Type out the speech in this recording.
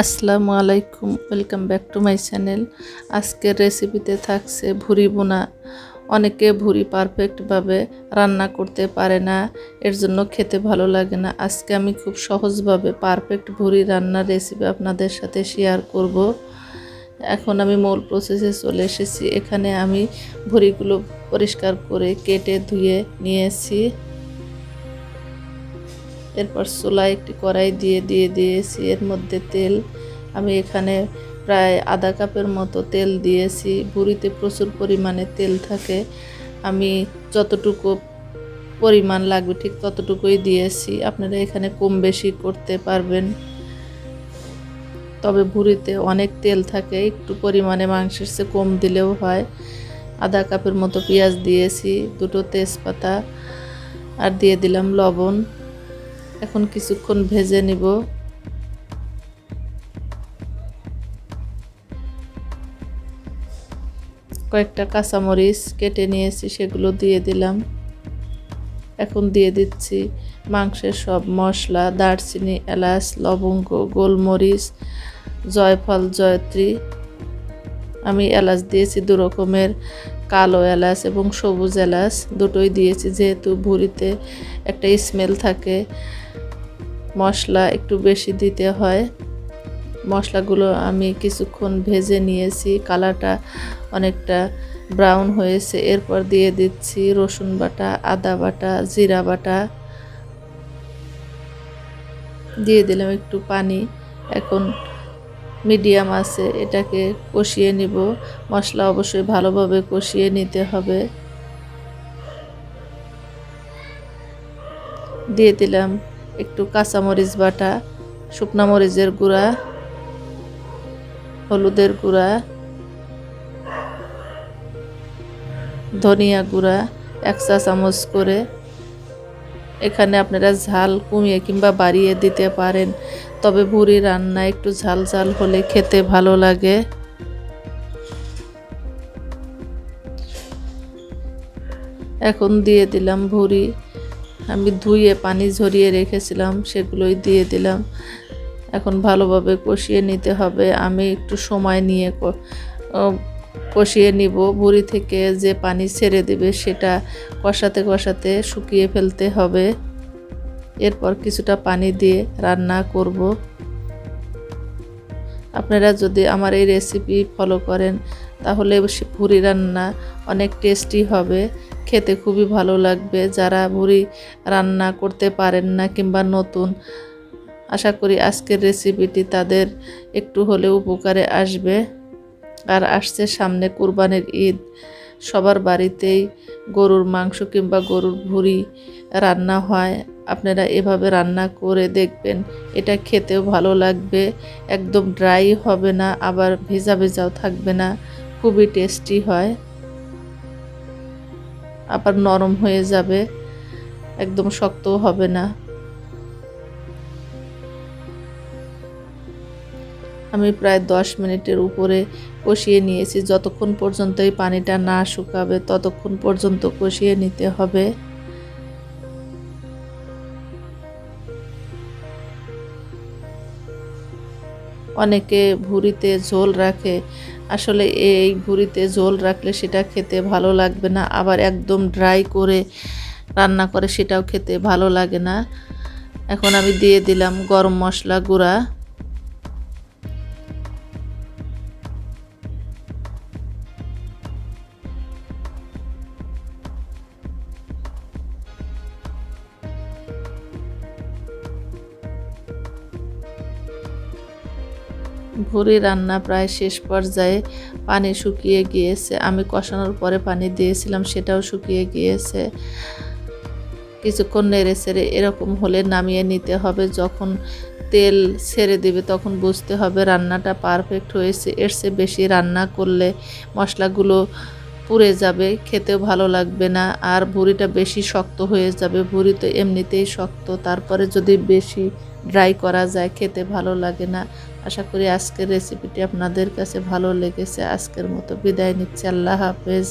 আসসালামু আলাইকুম, welcome back to my channel. আজকের রেসিপিতে থাকছে ভুরি বোনা অনেকে ভুরি পারফেক্টভাবে রান্না করতে পারে না, এর জন্য খেতে ভালো লাগে না। আজকে আমি খুব সহজভাবে পারফেক্ট ভুরি রান্নার রেসিপি আপনাদের সাথে শেয়ার করব। এখন আমি মূল প্রসেসে চলে এসেছি। এখানে আমি ভুরিগুলো পরিষ্কার করে কেটে ধুয়ে নিয়েছি। এরপর চুলায় একটি কড়াই দিয়ে দিয়ে, দিয়েছি। এর মধ্যে তেল। আমি এখানে প্রায় আধা কাপের মতো তেল দিয়েছি। বুড়িতে প্রচুর পরিমাণে তেল থাকে। আমি যতটুকু পরিমাণ লাগবে ঠিক ততটুকুই দিয়েছি। আপনারা এখানে কম বেশি করতে পারবেন। তবে ভুড়িতে অনেক তেল থাকে। একটু পরিমাণে মাংসের চেয়ে কম দিলেও হয়। আধা কাপের মতো পেঁয়াজ দিয়েছি, দুটো তেজপাতা, আর দিয়ে দিলাম লবণ। এখন কিছুক্ষণ ভেজে নিব। কয়েকটা কাঁচামরিচ কেটে নিয়েছি, সেগুলো দিয়ে দিলাম। এখন দিয়ে দিচ্ছি মাংসের সব মশলা, দারচিনি, এলাচ, লবঙ্গ, গোলমরিচ, জয়ফল, জয়ত্রী। আমি এলাচ দিয়েছি দু রকমের, কালো এলাচ এবং সবুজ এলাচ। দুটোই দিয়েছি যেহেতু ভুড়িতে একটা স্মেল থাকে। মশলা একটু বেশি দিতে হয়। মশলাগুলো আমি কিছুক্ষণ ভেজে নিয়েছি। কালারটা অনেকটা ব্রাউন হয়েছে। এরপর দিয়ে দিচ্ছি রসুন বাটা, আদা বাটা, জিরা বাটা। দিয়ে দিলাম একটু পানি। এখন মিডিয়াম আছে, এটাকে কষিয়ে নিব। মশলা অবশ্যই ভালোভাবে কষিয়ে নিতে হবে। দিয়ে দিলাম একটু কাঁচামরিচ বাটা, শুকনা মরিচের গুঁড়া, হলুদের গুঁড়া, ধনিয়া গুঁড়া, এক চা চামচ করে এখানে আপনারা ঝাল কমিয়ে কিংবা বাড়িয়ে দিতে পারেন। তবে ভুড়ি রান্না একটু ঝাল ঝাল হলে খেতে ভালো লাগে। এখন দিয়ে দিলাম ভুড়ি। আমি ধুয়ে পানি ঝরিয়ে রেখেছিলাম, সেগুলোই দিয়ে দিলাম। এখন ভালোভাবে কষিয়ে নিতে হবে। আমি একটু সময় নিয়ে কষিয়ে নিব। বুড়ি থেকে যে পানি ছেড়ে দেবে, সেটা কষাতে কষাতে শুকিয়ে ফেলতে হবে। এরপর কিছুটা পানি দিয়ে রান্না করব। আপনারা যদি আমার এই রেসিপি ফলো করেন, তাহলে ভুড়ি রান্না অনেক টেস্টি হবে। খেতে খুবই ভালো লাগবে। যারা ভুড়ি রান্না করতে পারেন না কিংবা নতুন, আশা করি আজকের রেসিপিটি তাদের একটু হলেও উপকারে আসবে। আর আসছে সামনে কুরবানির ঈদ। সবার বাড়িতেই গরুর মাংস কিংবা গরুর ভুড়ি রান্না হয়। আপনারা এভাবে রান্না করে দেখবেন, এটা খেতেও ভালো লাগবে। একদম ড্রাই হবে না, আবার ভেজা ভেজাও থাকবে না। খুবই টেস্টি হয়। আবার নরম হয়ে যাবে, একদম শক্ত হবে না। আমি প্রায় দশ মিনিটের উপরে কষিয়ে নিয়েছি, যতক্ষণ পর্যন্ত এই পানিটা না শুকাবে ততক্ষণ পর্যন্ত কষিয়ে নিতে হবে। অনেকে ভুড়িতে ঝোল রাখে। আসলে এই ভুড়িতে ঝোল রাখলে সেটা খেতে ভালো লাগবে না। আবার একদম ড্রাই করে রান্না করে সেটাও খেতে ভালো লাগে না। এখন আমি দিয়ে দিলাম গরম মশলা গুঁড়া। ভুরি রান্না প্রায় শেষ পর্যায়ে পানি শুকিয়ে গিয়েছে। আমি কষানোর পরে পানি দিয়েছিলাম, সেটাও শুকিয়ে গিয়েছে। কিছুক্ষণ নেড়ে ছেড়ে এরকম হলে নামিয়ে নিতে হবে। যখন তেল ছেড়ে দেবে তখন বুঝতে হবে রান্নাটা পারফেক্ট হয়েছে। এর চেয়ে বেশি রান্না করলে মশলাগুলো পুড়ে যাবে, খেতেও ভালো লাগবে না। আর ভুড়িটা বেশি শক্ত হয়ে যাবে। ভুড়ি তো এমনিতেই শক্ত, তারপরে যদি বেশি ড্রাই করা যায়, খেতে ভালো লাগে না। আশা করি আজকের রেসিপিটি আপনাদের কাছে ভালো লেগেছে। আজকের মতো বিদায় নিচ্ছে। আল্লাহ হাফেজ।